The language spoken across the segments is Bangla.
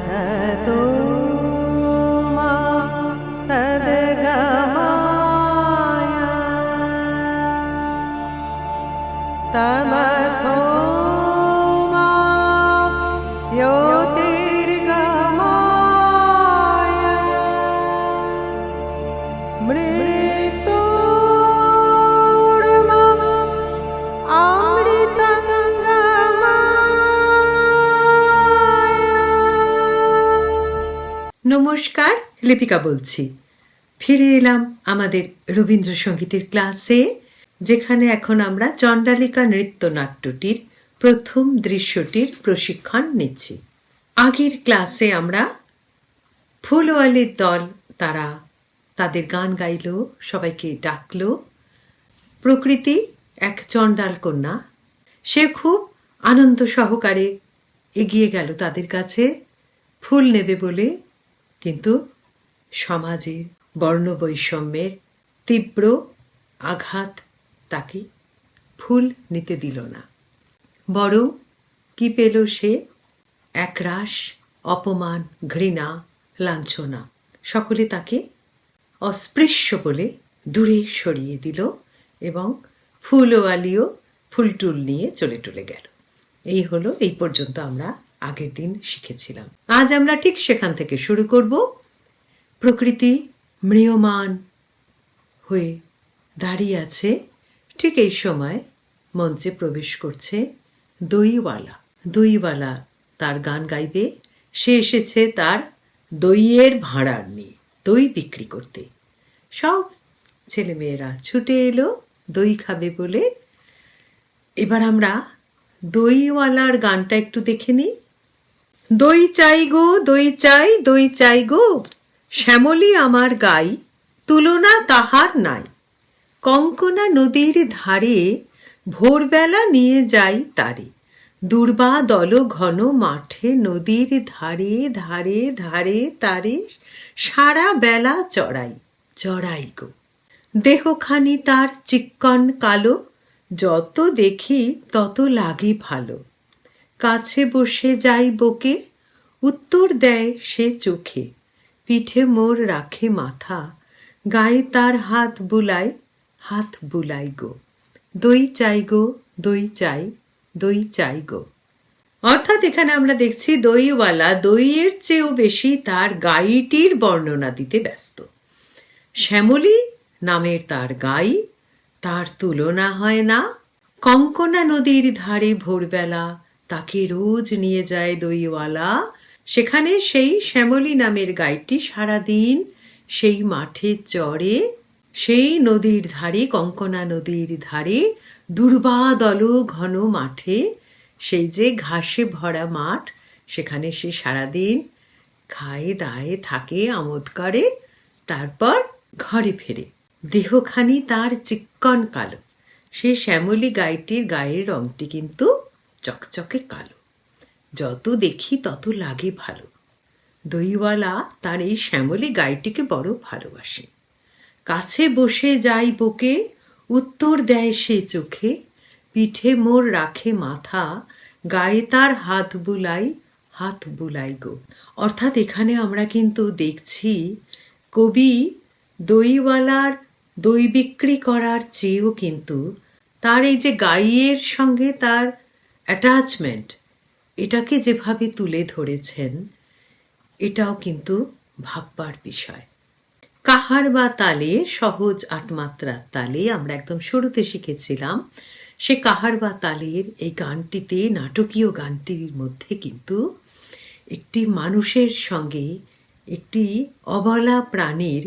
सतो লিপিকা বলছি। ফিরে এলাম আমাদের রবীন্দ্রসঙ্গীতের ক্লাসে, যেখানে এখন আমরা চণ্ডালিকা নৃত্যনাট্যটির প্রথম দৃশ্যটির প্রশিক্ষণ নিচ্ছি। আগের ক্লাসে আমরা ফুলওয়ালির দল, তারা তাদের গান গাইল, সবাইকে ডাকল। প্রকৃতি এক চণ্ডাল কন্যা। সে খুব আনন্দ সহকারে এগিয়ে গেল তাদের কাছে। ফুল নেবে বলে, কিন্তু সমাজের বর্ণবৈষম্যের তীব্র আঘাত তাকে ফুল নিতে দিল না। বরং কি পেল সে? একরাশ, অপমান, ঘৃণা, লাঞ্ছনা সকলে তাকে অস্পৃশ্য বলে দূরে সরিয়ে দিল এবং ফুলওয়ালিও ফুলটুল নিয়ে চলে টলে গেল। এই হলো, এই পর্যন্ত আমরা আগের দিন শিখেছিলাম। আজ আমরা ঠিক সেখান থেকে শুরু করব। প্রকৃতি ম্রিয়মান হয়ে দাঁড়িয়ে আছে ঠিক এই সময় মঞ্চে প্রবেশ করছে দইওয়ালা। দইওয়ালা তার গান গাইবে। সে এসেছে তার দইয়ের ভাঁড়ার নিয়ে দই বিক্রি করতে। সব ছেলেমেয়েরা ছুটে এলো, দই খাবে বলে। এবার আমরা দইওয়ালার গানটা একটু দেখে নিই। দই চাই গো, দই চাই দই চাই গো। শ্যামলী আমার গাই, তুলনা তাহার নাই। কঙ্কনা নদীর ধারে ভোরবেলা নিয়ে যাই তারে। দুর্বা দল ঘন মাঠে নদীর ধারে ধারে ধারে তারে সারা বেলা চড়াই চড়াই গো। দেহখানি তার চিক্কন কালো, যত দেখি তত লাগে ভালো। কাছে বসে যাই বকে, উত্তর দেয় সে চোখে। পিঠে মোর রাখে মাথা, গায়ে তার হাত বুলাই হাত বুলাই গো। দই চাই গো, দই চাই দই চাই গো। অর্থাৎ এখানে আমরা দেখছি দইওয়ালা দইয়ের চেয়েও বেশি তার গাইটির বর্ণনা দিতে ব্যস্ত। শ্যামলী নামের তার গাই, তার তুলনা হয় না। কঙ্কনা নদীর ধারে ভোরবেলা তাকে রোজ নিয়ে যায় দইওয়ালা সেখানে সেই শ্যামলী নামের গাইটি সারাদিন সেই মাঠে চড়ে, সেই নদীর ধারে, কঙ্কনা নদীর ধারে দুর্বাদল ঘন মাঠে, সেই যে ঘাসে ভরা মাঠ, সেখানে সে সারাদিন খায়, দায়ে, থাকে, আমোদ করে, তারপর ঘরে ফেরে। দেহখানি তার চিক্কন কালো। সে শ্যামলী গাইটির গায়ের রংটি কিন্তু চকচকে কালো। যত দেখি তত লাগে ভালো। দইওয়ালা তার এই শ্যামলী গাইটিকে বড় ভালোবাসে। কাছে বসে যাই বকে, উত্তর দেয় সে চোখে, পিঠে মোর রাখে মাথা, গায়ে তার হাত বুলাই হাত বুলাই গো। অর্থাৎ এখানে আমরা কিন্তু দেখছি কবি দইওয়ালার দই বিক্রি করার চেয়েও কিন্তু তার এই যে গাইয়ের সঙ্গে তার অ্যাটাচমেন্ট এটাকে যেভাবে তুলে ধরেছেন, এটাও কিন্তু ভাববার বিষয়। কাহার বা তালে সহজ আটমাত্রার তালে আমরা একদম শুরুতে শিখেছিলাম, সে কাহার বা তালের এই গানটিতে, নাটকীয় গানটির মধ্যে কিন্তু একটি মানুষের সঙ্গে একটি অবলা প্রাণীর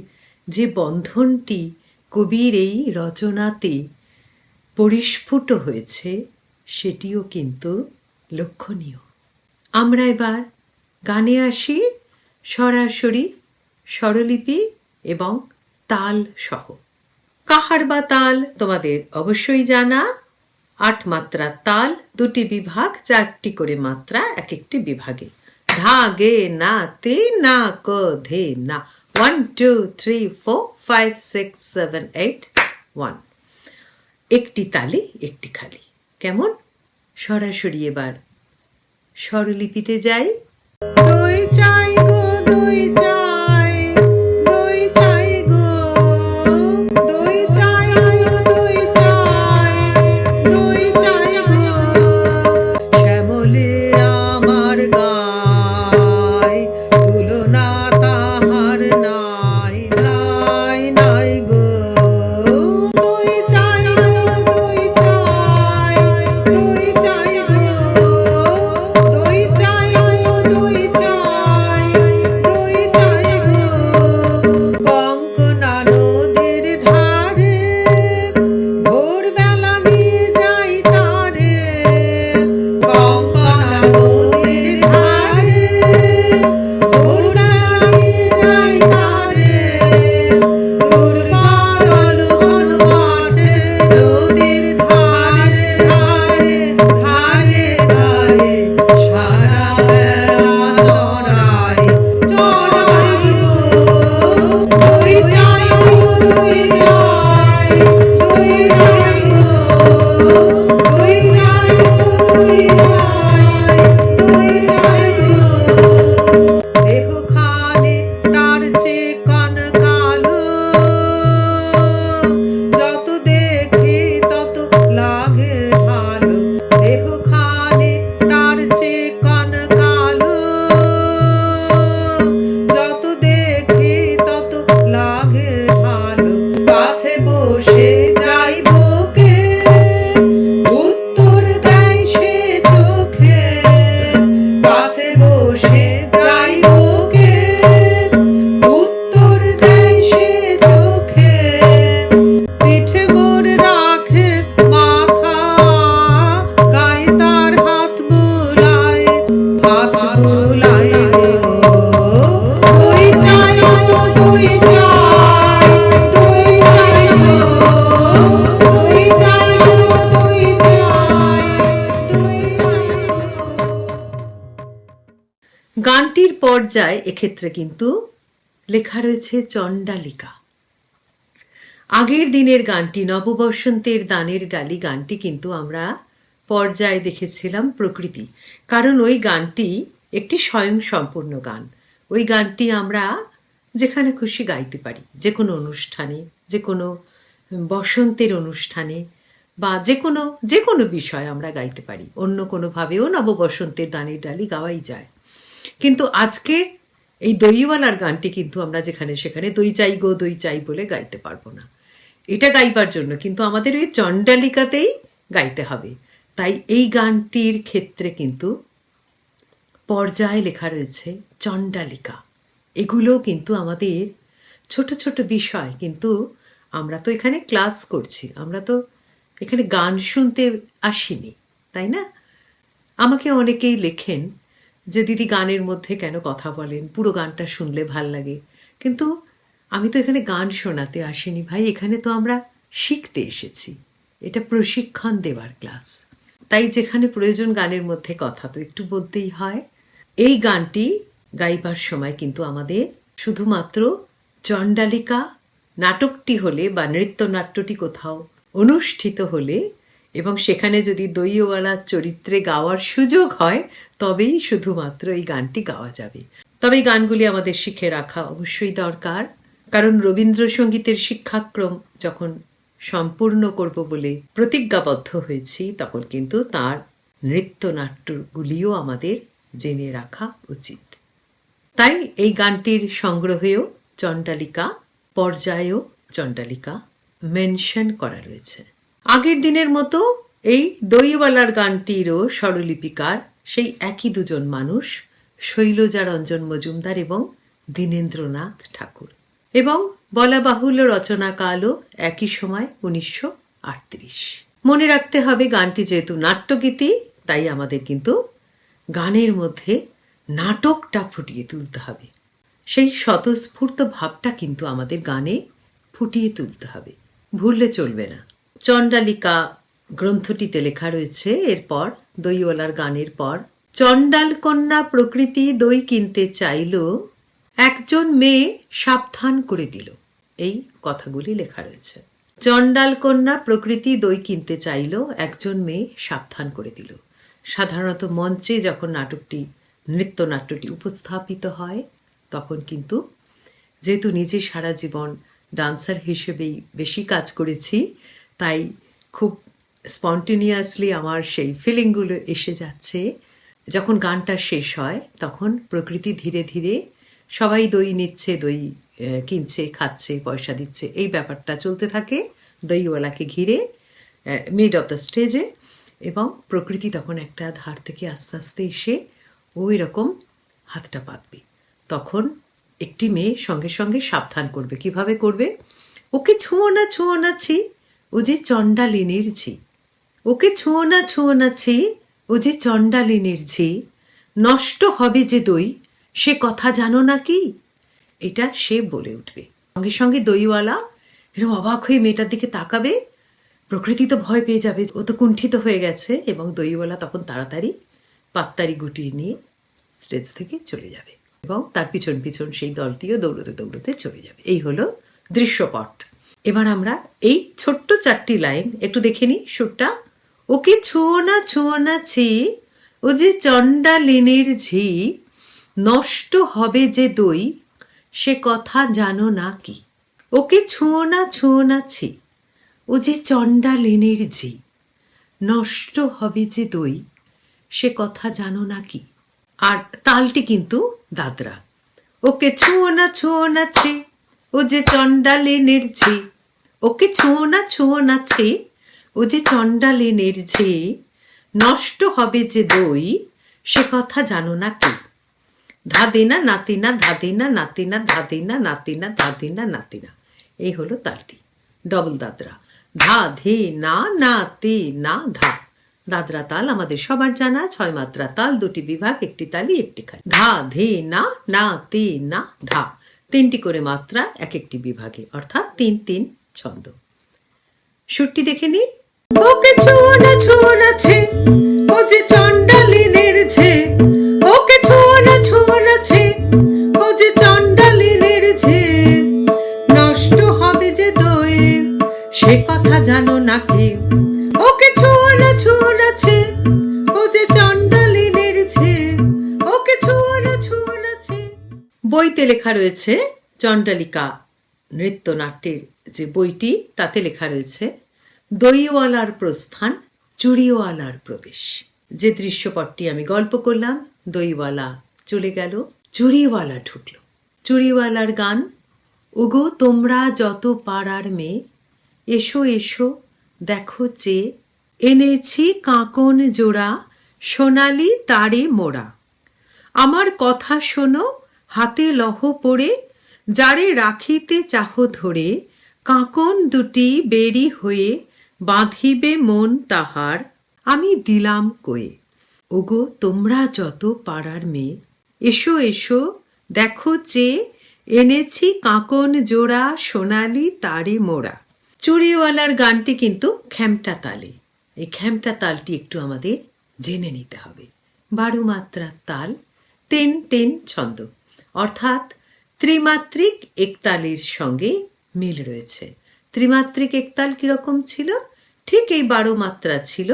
যে বন্ধনটি কবির এই রচনাতে পরিস্ফুট হয়েছে, সেটিও কিন্তু লক্ষণীয়। আমরা এবার গানে আসি সরাসরি স্বরলিপি এবং তাল সহ কাহার বা তাল? তোমাদের অবশ্যই জানা। আট মাত্রার তাল, দুটি বিভাগ, চারটি করে মাত্রা এক একটি বিভাগে। ধা গে না, তে না, ক, ধে না। One two three four five six seven eight one একটি তালে, একটি খালি। কেমন? সরাসরি এবার স্বরলিপিতে যাই। দুই চাই গো দুই চাই পর্যায় এক্ষেত্রে কিন্তু লেখা রয়েছে চণ্ডালিকা। আগের দিনের গানটি, নববসন্তের দানের ডালি গানটি কিন্তু আমরা পর্যায়ে দেখেছিলাম প্রকৃতি। কারণ ওই গানটি একটি স্বয়ং সম্পূর্ণ গান। ওই গানটি আমরা যেখানে খুশি গাইতে পারি। যে কোনো অনুষ্ঠানে যে কোনো বসন্তের অনুষ্ঠানে বা যে কোনো যে কোনো বিষয় আমরা গাইতে পারি। অন্য কোনোভাবেও নববসন্তের দানের ডালি গাওয়াই যায়। কিন্তু আজকের এই দইওয়ালার গানটি কিন্তু আমরা যেখানে সেখানে দই চাই গো, দই চাই বলে গাইতে পারব না। এটা গাইবার জন্য কিন্তু আমাদের ওই চণ্ডালিকাতেই গাইতে হবে। তাই এই গানটির ক্ষেত্রে কিন্তু পর্যায়ে লেখা রয়েছে চণ্ডালিকা। এগুলো কিন্তু আমাদের ছোট ছোট বিষয় কিন্তু আমরা তো এখানে ক্লাস করছি, আমরা তো এখানে গান শুনতে আসিনি, তাই না? আমাকে অনেকেই লেখেন যে দিদি গানের মধ্যে কেন কথা বলেন, পুরো গানটা শুনলে ভালো লাগে। কিন্তু আমি তো এখানে গান শোনাতে আসিনি ভাই, এখানে তো আমরা শিখতে এসেছি। এটা প্রশিক্ষণ দেওয়ার ক্লাস। তাই যেখানে প্রয়োজন গানের মধ্যে কথা তো একটু বলতেই হয়। এই গানটি গাইবার সময় কিন্তু আমাদের শুধুমাত্র চণ্ডালিকা নাটকটি হলে বা নৃত্যনাট্যটি কোথাও অনুষ্ঠিত হলে এবং সেখানে যদি দইওয়ালা চরিত্রে গাওয়ার সুযোগ হয়, তবেই শুধুমাত্র এই গানটি গাওয়া যাবে। তবে এই গানগুলি আমাদের শিখে রাখা অবশ্যই দরকার। কারণ রবীন্দ্রসঙ্গীতের শিক্ষাক্রম যখন সম্পূর্ণ করব বলে প্রতিজ্ঞাবদ্ধ হয়েছি, তখন কিন্তু তার নৃত্যনাট্যগুলিও আমাদের জেনে রাখা উচিত। তাই এই গানটির সংগ্রহেও চণ্ডালিকা, পর্যায়েও চণ্ডালিকা মেনশন করা রয়েছে। আগের দিনের মতো এই দইওয়ালার গানটিরও স্বরলিপিকার সেই একই দুজন মানুষ, শৈলজা রঞ্জন মজুমদার এবং দীনেন্দ্রনাথ ঠাকুর। এবং বলা বাহুল্য রচনাকালও একই সময় উনিশশো আটত্রিশ। মনে রাখতে হবে, গানটি যেহেতু নাট্যগীতি, তাই আমাদের কিন্তু গানের মধ্যে নাটকটা ফুটিয়ে তুলতে হবে। সেই স্বতঃস্ফূর্ত ভাবটা কিন্তু আমাদের গানে ফুটিয়ে তুলতে হবে। ভুললে চলবে না। চণ্ডালিকা গ্রন্থটিতে লেখা রয়েছে, এরপর দইওয়ালার গানের পর চণ্ডাল কন্যা প্রকৃতি দই কিনতে চাইল, একজন মেয়ে সাবধান করে দিল। এই কথাগুলি লেখা রয়েছে। চণ্ডাল কন্যা প্রকৃতি দই কিনতে চাইল, একজন মেয়ে সাবধান করে দিল। সাধারণত মঞ্চে যখন নাটকটি, নৃত্যনাট্যটি উপস্থাপিত হয়, তখন কিন্তু যেহেতু নিজে সারা জীবন ডান্সার হিসেবেই বেশি কাজ করেছি তাই খুব স্পন্টেনিয়াসলি আমার সেই ফিলিংগুলো এসে যাচ্ছে। যখন গানটা শেষ হয়, তখন প্রকৃতি ধীরে ধীরে সবাই দই নিচ্ছে, দই কিনছে, খাচ্ছে, পয়সা দিচ্ছে। এই ব্যাপারটা চলতে থাকে দইওয়ালাকে ঘিরে মিড অফ দ্য স্টেজে এবং প্রকৃতি তখন একটা ধার থেকে আস্তে আস্তে এসে ওই রকম হাতটা পাতবে। তখন একটি মেয়ে সঙ্গে সঙ্গে সাবধান করবে। কীভাবে করবে? ওকে ছুঁয়ো না ছুঁয়ো না, ছি। ও যে চণ্ডালিনীর ঝি। ওকে ছুঁয়ো না ছুঁয়ো না ছি ও যে চণ্ডালিনীর ঝি। নষ্ট হবে যে দই, সে কথা জানো না কি? এটা সে বলে উঠবে। সঙ্গে সঙ্গে দইওয়ালা এরকম অবাক হয়ে মেয়েটার দিকে তাকাবে। প্রকৃতি তো ভয় পেয়ে যাবে। ও তো কুণ্ঠিত হয়ে গেছে এবং দইওয়ালা তখন তাড়াতাড়ি পাত্তারি গুটিয়ে নিয়ে স্টেজ থেকে চলে যাবে এবং তার পিছন পিছন সেই দলটিও দৌড়তে দৌড়তে চলে যাবে। এই হলো দৃশ্যপট। এবার আমরা এই ছোট্ট চারটি লাইন। একটু দেখে নিই সুরটা। ওকে ছুঁয়ো না ছুঁয়ো না ছি, ও যে চণ্ডালিনীর ঝি, নষ্ট হবে যে দই, সে কথা জানো না কি? ওকে ছুঁয়ো না ছুঁয়ো না ছি, ও যে চণ্ডালিনীর ঝি, নষ্ট হবে যে দই, সে কথা জানো না কি? আর তালটি কিন্তু দাদরা। ওকে ছুঁয়ো না ছুঁয়ো না ছি, ও যে চণ্ডালিনীর ঝি ওকে ছুঁয়ো না না ছি, ও যে চণ্ডালিনীর ঝি, নষ্ট হবে যে দই, সে কথা জানো না কি? ধাদিনা নাতিনা ধাদিনা নাতিনা ধাদিনা নাতিনা ধাদিনা নাতিনা এই হলো তালটি। ডবল দাদরা। ধা ধে না না তে না, ধা। দাদরা তাল আমাদের সবার জানা, ছয় মাত্রা তাল, দুটি বিভাগ, একটি তালি, একটি খালি। ধা ধে না না তে না, ধা। তিনটি করে মাত্রা, এক একটি বিভাগে। অর্থাৎ তিন তিন। ছন্দ সুরটি দেখে নি। ওকে ও যে চণ্ডালিনীর ঝে ওকে ও যে নষ্ট হবে যে দই সে কথা জানো নাকি? ওকে ছুঁয়ো না ছুঁয়ো না ছে ও যে চণ্ডালিনীর ঝে ওকে ছুঁয়ো না ছুঁয়ো না ছে বইতে লেখা রয়েছে, চণ্ডালিকা নৃত্যনাট্যের যে বইটি তাতে লেখা রয়েছে, দইওয়ালার প্রস্থান, চুড়িওয়ালার প্রবেশ। যে দৃশ্যপটটি আমি গল্প করলাম, দইওয়ালা চলে গেল, চুড়িওয়ালা ঢুকলো। চুড়িওয়ালার গান, ওগো তোমরা যত পাড়ার মেয়ে, এসো এসো, দেখো চেয়ে এনেছি কাঁকন জোড়া, সোনালি তারে মোড়া। আমার কথা শোনো, হাতে লহ পড়ে, যারে রাখিতে চাহ ধরে কাঁকন দুটি বেরি হয়ে বাঁধিবে মন তাহার, আমি দিলাম কয়ে। ওগো, তোমরা যত পাড়ার মেয়ে, এসো এসো, দেখো যে এনেছি কাঁকন জোড়া সোনালি তারে মোড়া। চুড়িওয়ালার গানটি কিন্তু খ্যামটা তালে। এই খ্যামটা তালটি একটু আমাদের জেনে নিতে হবে। বারো মাত্রার তাল, তেন তেন ছন্দ। অর্থাৎ ত্রিমাত্রিক একতালের সঙ্গে মিল রয়েছে। ত্রিমাত্রিক একতাল কীরকম ছিল? ঠিক এই বারো মাত্রা ছিল।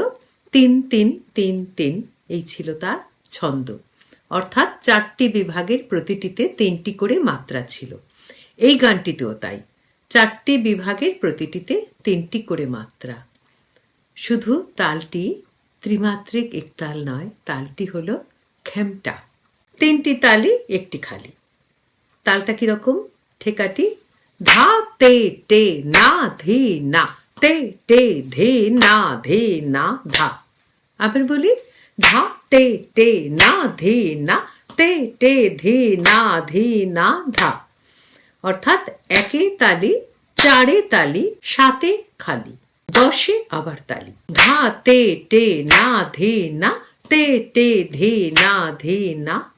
তিন তিন তিন তিন, এই ছিল তার ছন্দ। অর্থাৎ চারটি বিভাগের প্রতিটিতে তিনটি করে মাত্রা ছিল। এই গানটিতেও তাই। চারটি বিভাগের প্রতিটিতে তিনটি করে মাত্রা। শুধু তালটি ত্রিমাত্রিক একতাল নয়, তালটি হল খেমটা তিনটি তালি একটি খালি। তালটা কীরকম? ঠেকাটি ধা তে টে না ধে না তে টে ধে না ধে না ধা আবার বলি ধা তে টে না ধে না তে টে ধে না ধে না ধা অর্থাৎ একে তালি চারে তালি সাতে খালি দশে আবার তালি ধা তে টে না ধে না তে টে ধে না ধে না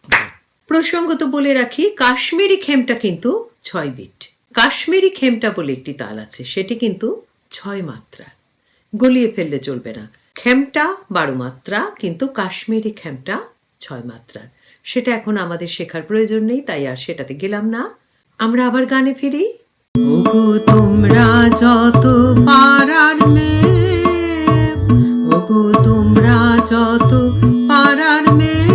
প্রসঙ্গত বলে রাখি, কাশ্মীরি খেমটা কিন্তু ছয় বিট কাশ্মীরি খেমটা বলে একটি তাল আছে, সেটি কিন্তু ছয় মাত্রা। গলিয়ে ফেললে চলবে না। খেমটা বারো মাত্রা, কিন্তু কাশ্মীরি খেমটা ছয় মাত্রার সেটা এখন আমাদের শেখার প্রয়োজন নেই, তাই আর সেটাতে গেলাম না। আমরা আবার গানে ফিরি। ওগো, তোমরা যত পাড়ার মেয়ে, ওগো, তোমরা যত পাড়ার মেয়ে।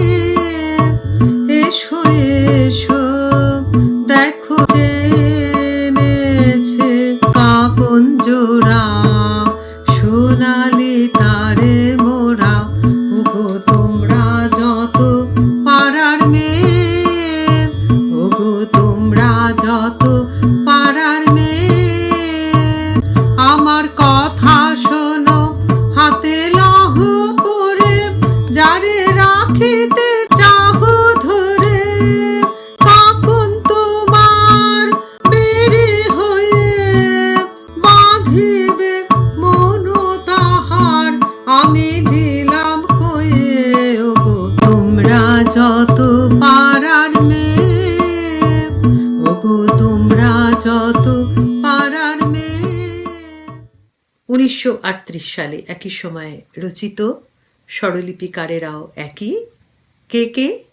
সালে একই সময়ে রচিত স্বরলিপিকারেরাও একই। কে কে?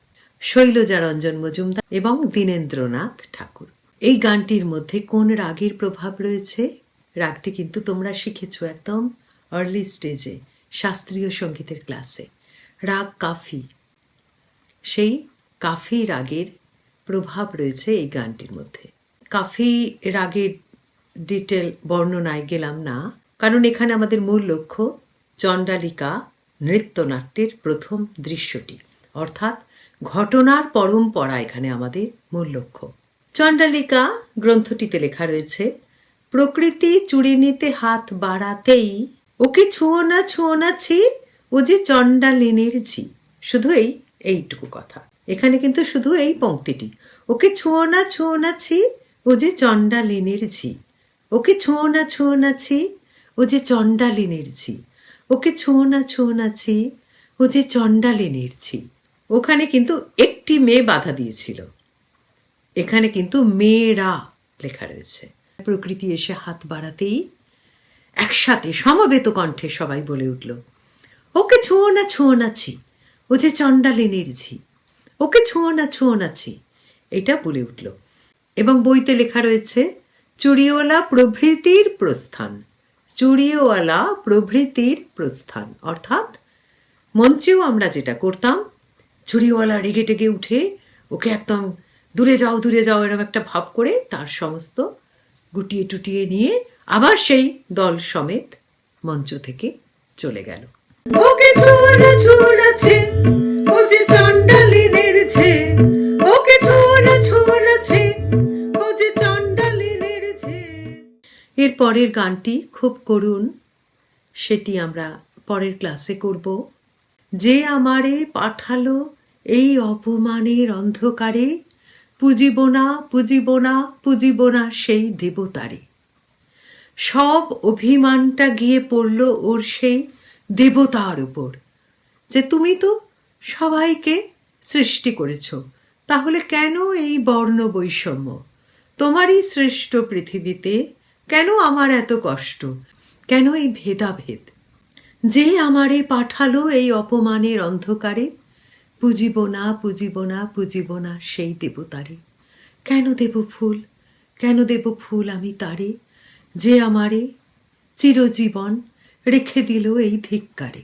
শৈলজা রঞ্জন মজুমদার এবং দীনেন্দ্রনাথ ঠাকুর। এই গানটির মধ্যে কোন রাগের প্রভাব রয়েছে? রাগটি কিন্তু তোমরা শিখেছো একদম আর্লি স্টেজে শাস্ত্রীয় সঙ্গীতের ক্লাসে রাগ কাফি। সেই কাফি রাগের প্রভাব রয়েছে এই গানটির মধ্যে। কাফি রাগের ডিটেল বর্ণনায় গেলাম না। কারণ এখানে আমাদের মূল লক্ষ্য চণ্ডালিকা নৃত্যনাট্যের প্রথম দৃশ্যটি। অর্থাৎ ঘটনার পরম্পরা এখানে আমাদের মূল লক্ষ্য। চণ্ডালিকা গ্রন্থটিতে লেখা রয়েছে, প্রকৃতি চুরি নিতে হাত বাড়াতেই ওকে ছুঁয়ো না ছুঁয়ো না, ছি, ও যে চণ্ডালিনীর ঝি। শুধু এই, এইটুকু কথা। এখানে কিন্তু শুধু এই পংক্তিটি, ওকে ছুঁয়ো না ছুঁয়ো না, ছি, ও যে চণ্ডালিনীর ঝি। ওকে ছুঁয়ো না ছুঁয়ো না, ছি ও যে চণ্ডালিনীর ঝি ওকে ছুঁয়ো না ছুঁয়ো না ছি, ও যে চণ্ডালিনীর ঝি ওখানে কিন্তু একটি মেয়ে বাধা দিয়েছিল। এখানে কিন্তু মেয়েরা লেখা রয়েছে। প্রকৃতি এসে হাত বাড়াতেই একসাথে সমবেত কণ্ঠে সবাই বলে উঠল, ওকে ছুঁয়ো না ছুঁয়ো না ছি, ও যে চণ্ডালিনীর ঝি ওকে ছুঁয়ো না ছুঁয়ো না ছি, এটা বলে উঠল। এবং বইতে লেখা রয়েছে, চুড়িওয়ালা প্রভৃতির প্রস্থান। চুড়িওয়ালা প্রভৃতির প্রস্থান। অর্থাৎ মঞ্চেও আমরা যেটা করতাম, চুড়িওয়ালা রেগে টেগে উঠে ওকে একদম দূরে যাও দূরে যাও এরকম একটা ভাব করে তার সমস্ত গুটিয়ে টুটিয়ে নিয়ে আবার সেই দল সমেত মঞ্চ থেকে চলে গেল। ওকে ছোড়া ছোড়াছে ও যে পরের গানটি খুব করুণ সেটি আমরা পরের ক্লাসে করব। যে আমারে পাঠালো এই অপমানের অন্ধকারে, পুজিব না পুজিব না পুজিব না সেই দেবতারে। সব অভিমানটা গিয়ে পড়ল ওর সেই দেবতার উপর, যে তুমি তো সবাইকে সৃষ্টি করেছ, তাহলে কেন এই বর্ণ বৈষম্য? তোমারই শ্রেষ্ঠ পৃথিবীতে কেন আমার এত কষ্ট? কেন এই ভেদাভেদ? যে আমারে পাঠালো এই অপমানের অন্ধকারে, পুজিব না পুজিব না পুজিব না সেই দেবতারে। কেন দেব ফুল? কেন দেব ফুল আমি তারে, যে আমারে চিরজীবন রেখে দিল এই ধিক্কারে?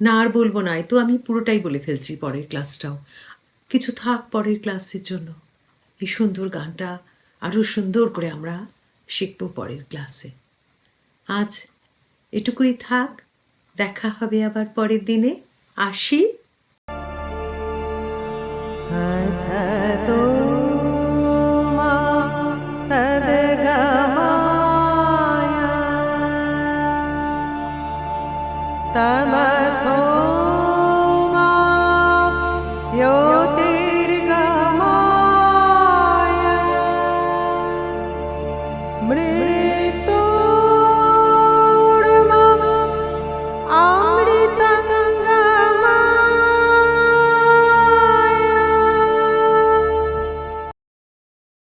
না আর বলব না তো আমি পুরোটাই বলে ফেলছি পরের ক্লাসটাও। কিছু থাক পরের ক্লাসের জন্য। এই সুন্দর গানটা আরও সুন্দর করে আমরা শিখব পরের ক্লাসে। আজ এটুকুই থাক দেখা হবে আবার পরের দিনে। আসি। তো